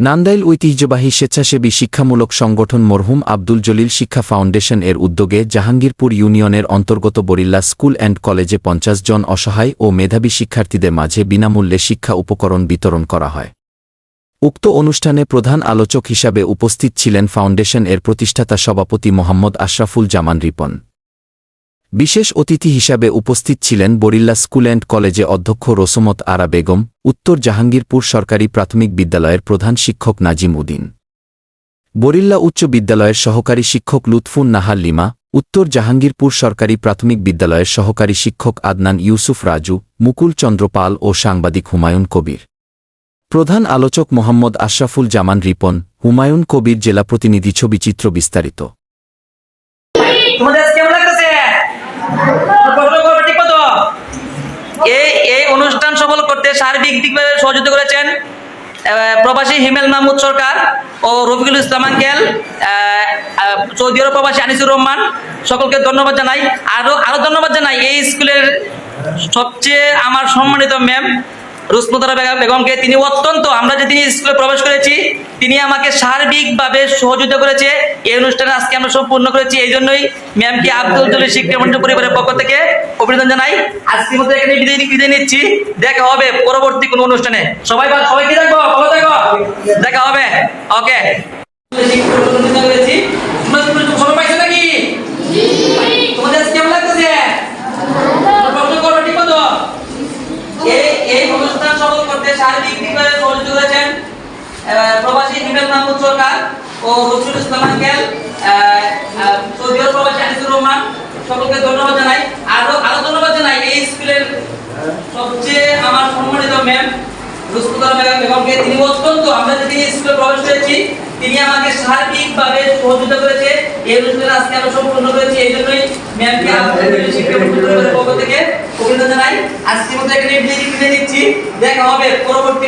নান্দাইল ঐতিহ্যবাহী স্বেচ্ছাসেবী শিক্ষামূলক সংগঠন মরহুম আব্দুল জলিল শিক্ষা ফাউন্ডেশন এর উদ্যোগে জাহাঙ্গীরপুর ইউনিয়নের অন্তর্গত বরিল্লা স্কুল অ্যান্ড কলেজে পঞ্চাশ জন অসহায় ও মেধাবী শিক্ষার্থীদের মাঝে বিনামূল্যে শিক্ষা উপকরণ বিতরণ করা হয়। উক্ত অনুষ্ঠানে প্রধান আলোচক হিসাবে উপস্থিত ছিলেন ফাউন্ডেশন এর প্রতিষ্ঠাতা সভাপতি মোহাম্মদ আশরাফুল জামান রিপন। বিশেষ অতিথি হিসাবে উপস্থিত ছিলেন বরিল্লা স্কুল অ্যান্ড কলেজে অধ্যক্ষ রসমত আরা বেগম, উত্তর জাহাঙ্গীরপুর সরকারি প্রাথমিক বিদ্যালয়ের প্রধান শিক্ষক নাজিম উদ্দিন। বরিল্লা উচ্চ বিদ্যালয়ের সহকারী শিক্ষক লুৎফুন নাহার লিমা, উত্তর জাহাঙ্গীরপুর সরকারি প্রাথমিক বিদ্যালয়ের সহকারী শিক্ষক আদনান ইউসুফ রাজু, মুকুল চন্দ্র পাল ও সাংবাদিক হুমায়ুন কবির। প্রধান আলোচক মোহাম্মদ আশরাফুল জামান রিপন, হুমায়ুন কবির জেলা প্রতিনিধি ছবি চিত্র বিস্তারিত তোমাদের আজকে কেমন লাগতেছে প্রশ্ন করবে ঠিক মতো এই এই অনুষ্ঠান সফল করতে সার্বিক দিকভাবে সহযোগিতা করেছেন প্রবাসী হিমেল মাহমুদ সরকার ও রফিকুল ইসলাম আঙ্কেল সৌদি আরব প্রবাসী আনিসুর রহমান, সকলকে ধন্যবাদ জানাই। আরও আরও ধন্যবাদ জানাই এই স্কুলের সবচেয়ে আমার সম্মানিত ম্যাম রুসমুদারা বেগম বেগমকে তিনি অত্যন্ত, আমরা যে তিনি স্কুলে প্রবেশ করেছি, তিনি আমাকে সার্বিকভাবে সহযোগিতা করেছে। এই অনুষ্ঠানে আজকে আমরা সম্পূর্ণ করেছি, এই জন্যই ম্যামকে আব্দুল জলিল শিক্ষা মন্ডল পরিবারের পক্ষ থেকে অভিনন্দন জানাই। আজকের মতো এখানে বিদায় বিদায় নিচ্ছি। দেখা হবে পরবর্তী কোনো অনুষ্ঠানে। সবাই ভালো- সবাই কি দেখব? ভালো দেখো? দেখা হবে। ওকে সবাই পাইছো নাকি তোমাদের আজকে কেমন লাগতেছে প্রশ্ন করবে ঠিক মতো এই এই অনুষ্ঠান শারীরিক দিকভাবে সহযোগিতা করেছেন প্রবাসী হিমেল মাহমুদ সরকার ও রসুল ইসলাম আঙ্কেল আহ, আহ, সৌদি প্রবাসী আনিসুর রহমান সকলকে ধন্যবাদ জানাই। আরও আরও ধন্যবাদ জানাই এই স্কুলের সবচেয়ে আমার সম্মানিত ম্যাম রুসকুদার বেগম বেগমকে তিনি অত্যন্ত আমরা তিনি স্কুলে প্রবেশ করেছি তিনি আমাকে সার্বিকভাবে সহযোগিতা করেছে। এই অনুষ্ঠানে আজকে আমরা সম্পূর্ণ করেছি এই জন্যই ম্যামকে আপনাদের শিক্ষা মন্ত্রণালয়ের পক্ষ থেকে আজকের মতো এখানে বিদায় নিচ্ছি। দেখা হবে পরবর্তী